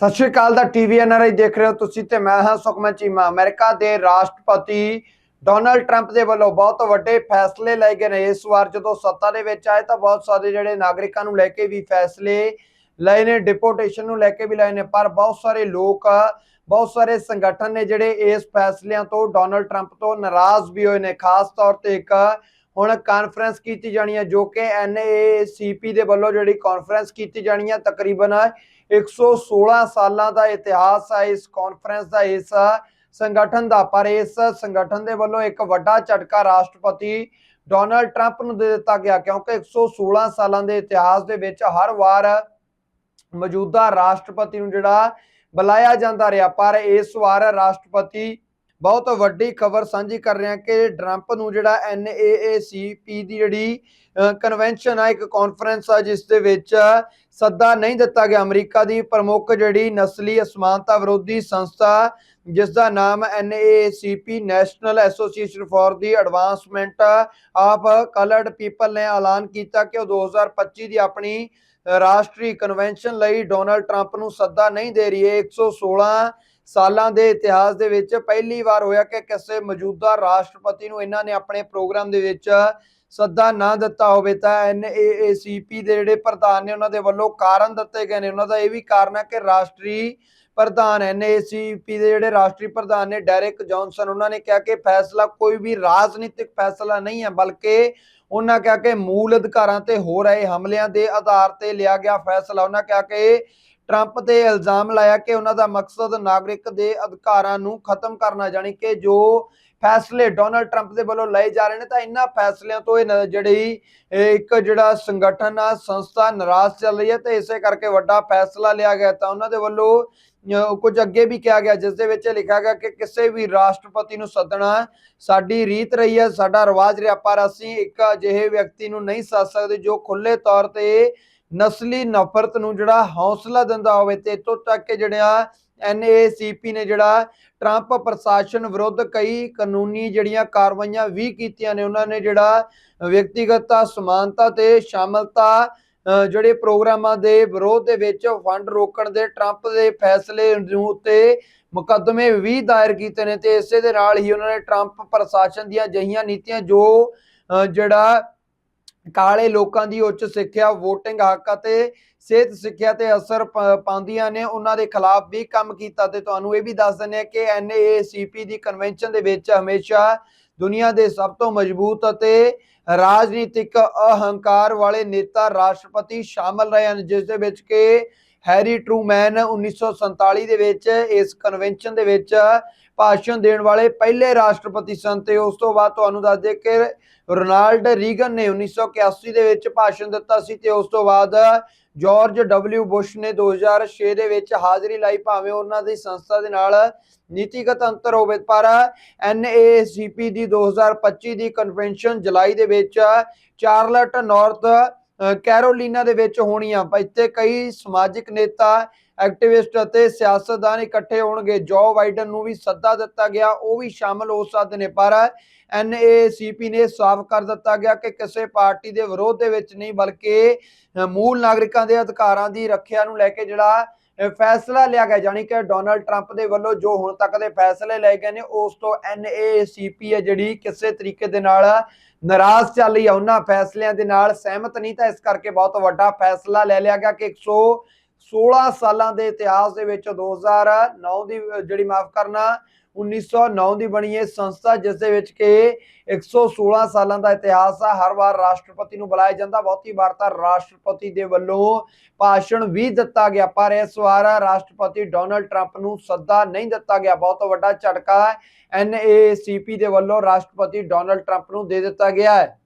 ਸਤਿ ਸ਼੍ਰੀ ਅਕਾਲ ਦਾ TV NRI ਦੇਖ ਰਹੇ ਹੋ ਤੁਸੀਂ ਤੇ ਮੈਂ ਹਾਂ ਸੁਖਮਨ ਚੀਮਾ। ਅਮਰੀਕਾ ਦੇ ਰਾਸ਼ਟਰਪਤੀ ਡੋਨਲਡ ਟਰੰਪ ਦੇ ਵੱਲੋਂ ਬਹੁਤ ਵੱਡੇ ਫੈਸਲੇ ਲਏ ਗਏ ਨੇ। ਇਸ ਵਾਰ ਜਦੋਂ ਸੱਤਾ ਦੇ ਵਿੱਚ ਆਏ ਤਾਂ ਬਹੁਤ ਸਾਰੇ ਜਿਹੜੇ ਨਾਗਰਿਕਾਂ ਨੂੰ ਲੈ ਕੇ ਵੀ ਫੈਸਲੇ ਲਏ ਨੇ ਡਿਪੋਰਟੇਸ਼ਨ ਨੂੰ ਲੈ ਕੇ ਵੀ ਲਏ ਨੇ, ਪਰ ਬਹੁਤ ਸਾਰੇ ਲੋਕ, ਬਹੁਤ ਸਾਰੇ ਸੰਗਠਨ ਨੇ ਜਿਹੜੇ ਇਸ ਫੈਸਲਿਆਂ ਤੋਂ ਡੋਨਲਡ ਟਰੰਪ ਤੋਂ ਨਾਰਾਜ਼ ਵੀ ਹੋਏ ਨੇ। ਖਾਸ ਤੌਰ ਤੇ ਇੱਕ ਹੁਣ ਕਾਨਫਰੰਸ ਕੀਤੀ ਜਾਣੀ ਹੈ, ਜੋ ਕਿ ਐਨਏਸੀਪੀ ਦੇ ਵੱਲੋਂ ਜਿਹੜੀ ਕਾਨਫਰੰਸ ਕੀਤੀ ਜਾਣੀ ਹੈ, ਤਕਰੀਬਨ 116 ਸਾਲਾਂ ਦਾ ਇਤਿਹਾਸ ਹੈ ਇਸ ਕਾਨਫਰੰਸ ਦਾ, ਇਸ ਸੰਗਠਨ ਦਾ। ਪਰ ਇਸ ਸੰਗਠਨ ਦੇ ਵੱਲੋਂ ਇੱਕ ਵੱਡਾ ਝਟਕਾ ਰਾਸ਼ਟਰਪਤੀ ਡੋਨਲਡ ਟਰੰਪ ਨੂੰ ਦੇ ਦਿੱਤਾ ਗਿਆ, ਕਿਉਂਕਿ 116 ਸਾਲਾਂ ਦੇ ਇਤਿਹਾਸ ਦੇ ਵਿੱਚ ਹਰ ਵਾਰ ਮੌਜੂਦਾ ਰਾਸ਼ਟਰਪਤੀ ਨੂੰ ਜਿਹੜਾ ਬੁਲਾਇਆ ਜਾਂਦਾ ਰਿਹਾ। ਪਰ ਇਸ ਵਾਰ ਰਾਸ਼ਟਰਪਤੀ ਬਹੁਤ ਵੱਡੀ ਖਬਰ ਸਾਂਝੀ ਕਰ ਰਹੇ ਹਾਂ ਕਿ ਟਰੰਪ ਨੂੰ ਜਿਹੜਾ ਐਨਏਏਸੀਪੀ ਦੀ ਜਿਹੜੀ ਕਨਵੈਨਸ਼ਨ ਆ, ਇੱਕ ਕਾਨਫਰੰਸ ਆ, ਜਿਸ ਦੇ ਵਿੱਚ ਸੱਦਾ ਨਹੀਂ ਦਿੱਤਾ ਗਿਆ ਅਮਰੀਕਾ ਦੀ, ਪ੍ਰਮੁੱਖ ਜਿਹੜੀ ਨਸਲੀ ਅਸਮਾਨਤਾ ਵਿਰੋਧੀ ਸੰਸਥਾ, ਜਿਸ ਦਾ ਨਾਮ NAACP national association for the advancement of coloured people ਨੇ ਐਲਾਨ ਕੀਤਾ ਕਿ ਉਹ 2025 ਦੀ ਆਪਣੀ ਰਾਸ਼ਟਰੀ ਕਨਵੈਨਸ਼ਨ ਲਈ ਡੋਨਲਡ ਟਰੰਪ ਨੂੰ ਸੱਦਾ ਨਹੀਂ ਦੇ ਰਹੀ ਹੈ। 116 ਸਾਲਾਂ ਦੇ ਇਤਿਹਾਸ ਦੇ ਵਿੱਚ ਪਹਿਲੀ ਵਾਰ ਹੋਇਆ ਕਿ ਕਿਸੇ ਮੌਜੂਦਾ ਰਾਸ਼ਟਰਪਤੀ ਨੂੰ ਇਹਨਾਂ ਨੇ ਆਪਣੇ ਪ੍ਰੋਗਰਾਮ ਦੇ ਵਿੱਚ ਸੱਦਾ ਨਾ ਦਿੱਤਾ ਹੋਵੇ ਤਾਂ NAACP ਦੇ ਜਿਹੜੇ ਪ੍ਰਧਾਨ ਨੇ ਉਹਨਾਂ ਦੇ ਵੱਲੋਂ ਕਾਰਨ ਦਿੱਤੇ ਗਏ ਨੇ। ਉਹਨਾਂ ਦਾ ਇਹ ਵੀ ਕਾਰਨ ਹੈ ਕਿ ਰਾਸ਼ਟਰੀ ਪ੍ਰਧਾਨ NAACP ਦੇ ਜਿਹੜੇ ਰਾਸ਼ਟਰੀ ਪ੍ਰਧਾਨ ਨੇ ਡੈਰਿਕ ਜੌਨਸਨ, ਉਹਨਾਂ ਨੇ ਕਿਹਾ ਕਿ ਫੈਸਲਾ ਕੋਈ ਵੀ ਰਾਜਨੀਤਿਕ ਫੈਸਲਾ ਨਹੀਂ ਹੈ, ਬਲਕਿ ਉਹਨਾਂ ਕਿਹਾ ਕਿ ਮੂਲ ਅਧਿਕਾਰਾਂ ਤੇ ਹੋ ਰਹੇ ਹਮਲਿਆਂ ਦੇ ਆਧਾਰ ਤੇ ਲਿਆ ਗਿਆ ਫੈਸਲਾ। ਉਹਨਾਂ ਕਿਹਾ ਕਿ ਟਰੰਪ ਤੇ ਇਲਜ਼ਾਮ ਲਾਇਆ ਕਿ ਉਹਨਾਂ ਦਾ ਮਕਸਦ ਨਾਗਰਿਕ ਦੇ ਅਧਿਕਾਰਾਂ ਨੂੰ ਖਤਮ ਕਰਨਾ ਜਾਣੀ ਕਿ ਜੋ ਫੈਸਲੇ ਡੋਨਲਡ ਟਰੰਪ ਦੇ ਵੱਲੋਂ ਲਏ ਜਾ ਰਹੇ ਨੇ ਤਾਂ ਇਹਨਾਂ ਫੈਸਲਿਆਂ ਤੋਂ ਇਹ ਜਿਹੜੀ ਇੱਕ ਜਿਹੜਾ ਸੰਗਠਨ ਆ ਸੰਸਥਾ ਨਾਰਾਜ਼ ਚੱਲ ਰਹੀ ਹੈ ਤੇ ਇਸੇ ਕਰਕੇ ਵੱਡਾ ਫੈਸਲਾ ਲਿਆ ਗਿਆ। ਤਾਂ ਉਹਨਾਂ ਦੇ ਵੱਲੋਂ ਅਹ, ਕੁਝ ਅੱਗੇ ਵੀ ਕਿਹਾ ਗਿਆ ਜਿਸ ਦੇ ਵਿੱਚ ਲਿਖਿਆ ਗਿਆ ਕਿ ਕਿਸੇ ਵੀ ਰਾਸ਼ਟਰਪਤੀ ਨੂੰ ਸੱਦਣਾ ਸਾਡੀ ਰੀਤ ਰਹੀ ਹੈ ਸਾਡਾ ਰਿਵਾਜ ਰਿਹਾ ਪਰ ਅਸੀਂ ਇੱਕ ਅਜਿਹੇ ਵਿਅਕਤੀ ਨੂੰ ਨਹੀਂ ਸੱਦ ਸਕਦੇ ਜੋ ਖੁੱਲੇ ਤੌਰ ਤੇ ਨਸਲੀ ਨਫ਼ਰਤ ਨੂੰ ਜਿਹੜਾ ਹੌਸਲਾ ਦਿੰਦਾ ਹੋਵੇ ਤੇ ਇੱਥੋਂ ਤੱਕ ਕਿ ਜਿਹੜਾ NAACP ਨੇ ਜਿਹੜਾ ਟਰੰਪ ਪ੍ਰਸ਼ਾਸਨ ਵਿਰੁੱਧ ਕਈ ਕਾਨੂੰਨੀ ਜਿਹੜੀਆਂ ਕਾਰਵਾਈਆਂ ਵੀ ਕੀਤੀਆਂ ਨੇ, ਉਹਨਾਂ ਨੇ ਜਿਹੜਾ ਵਿਅਕਤੀਗਤ ਸਮਾਨਤਾ ਤੇ ਸ਼ਾਮਲਤਾ ਜਿਹੜੇ ਪ੍ਰੋਗਰਾਮਾਂ ਦੇ ਵਿਰੋਧ ਦੇ ਵਿੱਚ ਫੰਡ ਰੋਕਣ ਦੇ ਟਰੰਪ ਦੇ ਫੈਸਲੇ ਨੂੰ ਉੱਤੇ ਮੁਕੱਦਮੇ ਵੀ ਦਾਇਰ ਕੀਤੇ ਨੇ ਤੇ ਇਸੇ ਦੇ ਨਾਲ ਹੀ ਉਹਨਾਂ ਨੇ ਟਰੰਪ ਪ੍ਰਸ਼ਾਸਨ ਦੀਆਂ ਅਜਿਹੀਆਂ ਨੀਤੀਆਂ ਜੋ ਜਿਹੜਾ ਕਾਲੇ ਲੋਕਾਂ ਦੀ ਉੱਚ ਸਿੱਖਿਆ VOTING ਹੱਕ ਅਤੇ ਸਿਹਤ ਸਿੱਖਿਆ ਤੇ ਅਸਰ ਪਾਉਂਦੀਆਂ ਨੇ। ਉਹਨਾਂ ਦੇ ਖਿਲਾਫ ਵੀ ਕੰਮ ਕੀਤਾ ਤੇ ਤੁਹਾਨੂੰ ਇਹ ਵੀ ਦੱਸ ਦਿੰਦੇ ਆ ਕਿ NAACP ਦੀ ਕਨਵੈਨਸ਼ਨ ਦੇ ਵਿੱਚ ਹਮੇਸ਼ਾ ਦੁਨੀਆ ਦੇ ਸਭ ਤੋਂ ਮਜ਼ਬੂਤ ਅਤੇ ਰਾਜਨੀਤਿਕ ਅਹੰਕਾਰ ਵਾਲੇ ਨੇਤਾ ਰਾਸ਼ਟਰਪਤੀ ਸ਼ਾਮਲ ਰਹੇ ਹਨ, ਜਿਸ ਦੇ ਵਿੱਚ ਕਿ ਹੈਰੀ ਟਰੂਮੈਨ 1947 ਦੇ ਵਿੱਚ ਇਸ ਕਨਵੈਨਸ਼ਨ ਦੇ ਵਿੱਚ ਭਾਸ਼ਣ ਦੇਣ ਵਾਲੇ ਪਹਿਲੇ ਰਾਸ਼ਟਰਪਤੀ ਸਨ ਤੇ ਉਸ ਤੋਂ ਬਾਅਦ ਤੁਹਾਨੂੰ ਦੱਸ ਦੇ ਕਿ ਰੋਨਾਲਡ ਰੀਗਨ ਨੇ 1981 ਦੇ ਵਿੱਚ ਭਾਸ਼ਣ ਦਿੱਤਾ ਸੀ ਤੇ ਉਸ ਤੋਂ ਬਾਅਦ ਜਾਰਜ ਡਬਲਿਊ ਬੁਸ਼ ਨੇ 2006 ਦੇ ਵਿੱਚ ਹਾਜ਼ਰੀ ਲਾਈ, ਭਾਵੇਂ ਉਹਨਾਂ ਦੀ ਸੰਸਥਾ ਦੇ ਨਾਲ ਨੀਤੀਗਤ ਅੰਤਰ ਹੋਵੇ, ਪਰ NAACP ਦੀ 2025 ਦੀ ਕਨਵੈਨਸ਼ਨ ਜੁਲਾਈ ਦੇ ਵਿੱਚ ਚਾਰਲਟ ਨਾਰਥ ਕੈਰੋਲੀਨਾ ਦੇ ਵਿੱਚ ਹੋਣੀ ਇੱਥੇ ਕਈ ਸਮਾਜਿਕ ਨੇਤਾ, ਐਕਟਿਵਿਸਟ ਅਤੇ ਸਿਆਸਤਦਾਨ ਇਕੱਠੇ ਹੋਣਗੇ। ਜੋ ਬਾਈਡਨ ਨੂੰ ਵੀ ਸੱਦਾ ਦਿੱਤਾ ਗਿਆ, ਉਹ ਵੀ ਸ਼ਾਮਲ ਹੋ ਸਕਦੇ ਨੇ। ਪਰ NAACP ਨੇ ਸਾਫ਼ ਕਰ ਦਿੱਤਾ ਗਿਆ ਕਿ ਕਿਸੇ ਪਾਰਟੀ ਦੇ ਵਿਰੋਧ ਦੇ ਵਿੱਚ ਨਹੀਂ, ਬਲਕਿ ਮੂਲ ਨਾਗਰਿਕਾਂ ਦੇ ਅਧਿਕਾਰਾਂ ਦੀ ਰੱਖਿਆ ਨੂੰ ਲੈ ਕੇ ਜਿਹੜਾ ਫੈਸਲਾ ਲਿਆ ਗਿਆ, ਜਾਣੀ ਕਿ ਡੋਨਲਡ ਟਰੰਪ ਦੇ ਵੱਲੋਂ ਜੋ ਹੁਣ ਤੱਕ ਦੇ ਫੈਸਲੇ ਲਏ ਗਏ ਨੇ, ਉਸ ਤੋਂ NAACP ਹੈ, ਜਿਹੜੀ ਕਿਸੇ ਤਰੀਕੇ ਦੇ ਨਾਲ ਨਾਰਾਜ਼ ਚੱਲ ਰਹੀ ਹੈ ਉਹਨਾਂ ਫੈਸਲਿਆਂ ਦੇ ਨਾਲ ਸਹਿਮਤ ਨਹੀਂ, ਤਾਂ ਇਸ ਕਰਕੇ ਬਹੁਤ ਵੱਡਾ ਫੈਸਲਾ ਲੈ ਲਿਆ ਗਿਆ ਕਿ 116 ਸਾਲਾਂ ਦੇ ਇਤਿਹਾਸ ਦੇ ਵਿੱਚ 2009 ਦੀ ਜਿਹੜੀ ਮਾਫ ਕਰਨਾ 1909 ਦੀ ਬਣੀ ਇਹ ਸੰਸਥਾ, ਜਿਸ ਦੇ ਵਿੱਚ ਕਿ 116 ਸਾਲਾਂ ਦਾ ਇਤਿਹਾਸ ਆ, ਹਰ ਵਾਰ ਰਾਸ਼ਟਰਪਤੀ ਨੂੰ ਬੁਲਾਇਆ ਜਾਂਦਾ। ਬਹੁਤੀ ਵਾਰ ਤਾਂ ਰਾਸ਼ਟਰਪਤੀ ਦੇ ਵੱਲੋਂ ਭਾਸ਼ਣ ਵੀ ਦਿੱਤਾ ਗਿਆ, ਪਰ ਇਸ ਵਾਰ ਰਾਸ਼ਟਰਪਤੀ ਡੋਨਲਡ ਟਰੰਪ ਨੂੰ ਸੱਦਾ ਨਹੀਂ ਦਿੱਤਾ ਗਿਆ। ਬਹੁਤ ਵੱਡਾ ਝਟਕਾ NAACP ਦੇ ਵੱਲੋਂ ਰਾਸ਼ਟਰਪਤੀ ਡੋਨਲਡ ਟਰੰਪ ਨੂੰ ਦੇ ਦਿੱਤਾ ਗਿਆ ਹੈ।